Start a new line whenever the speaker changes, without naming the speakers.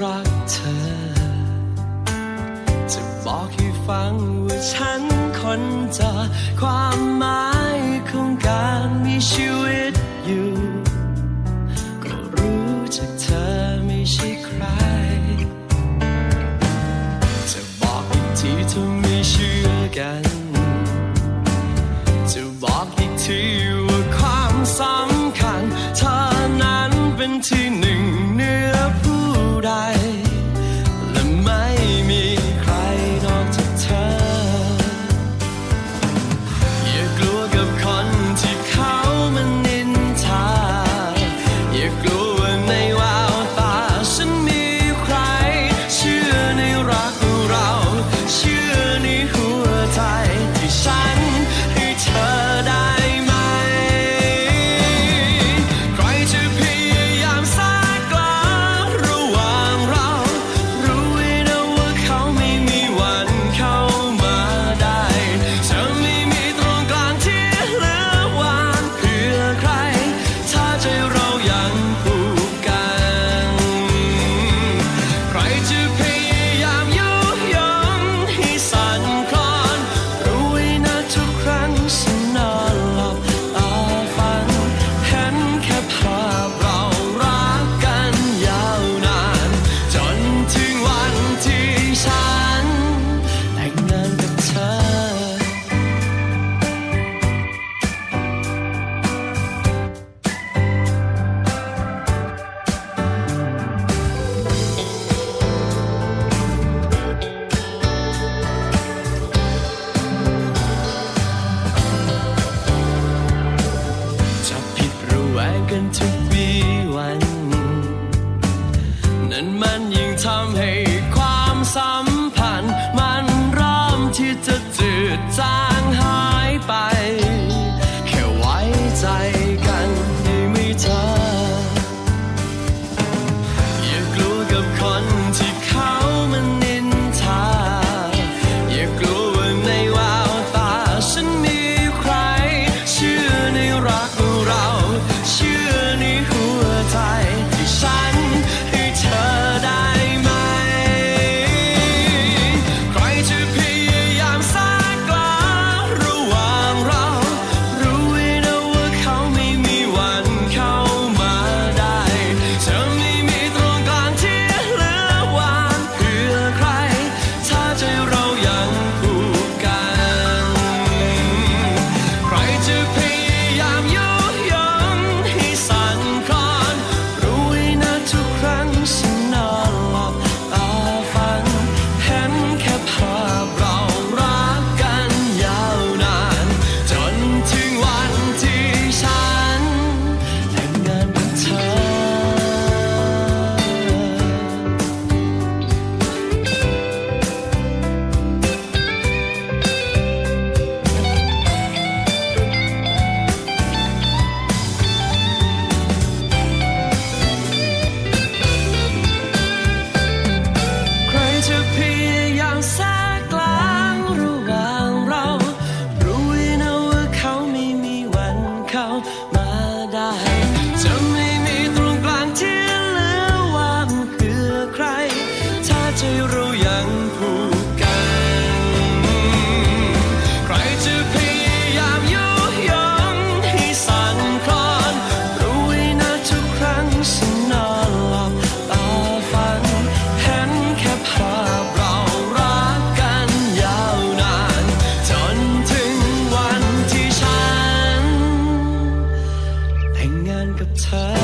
รักเธอ จะบอกให้ฟังว่าฉันคนจะความหมายของการมีชีวิตอยู่ ก็รู้จากเธอไม่ใช่ใคร จะบอกอีกทีเธอไม่เชื่อกัน จะบอกอีกทีว่าความสำคัญเธอนั้นเป็นที่หนึ่ง นั้นมันยิ่งทำให้ความซ้ำ touch.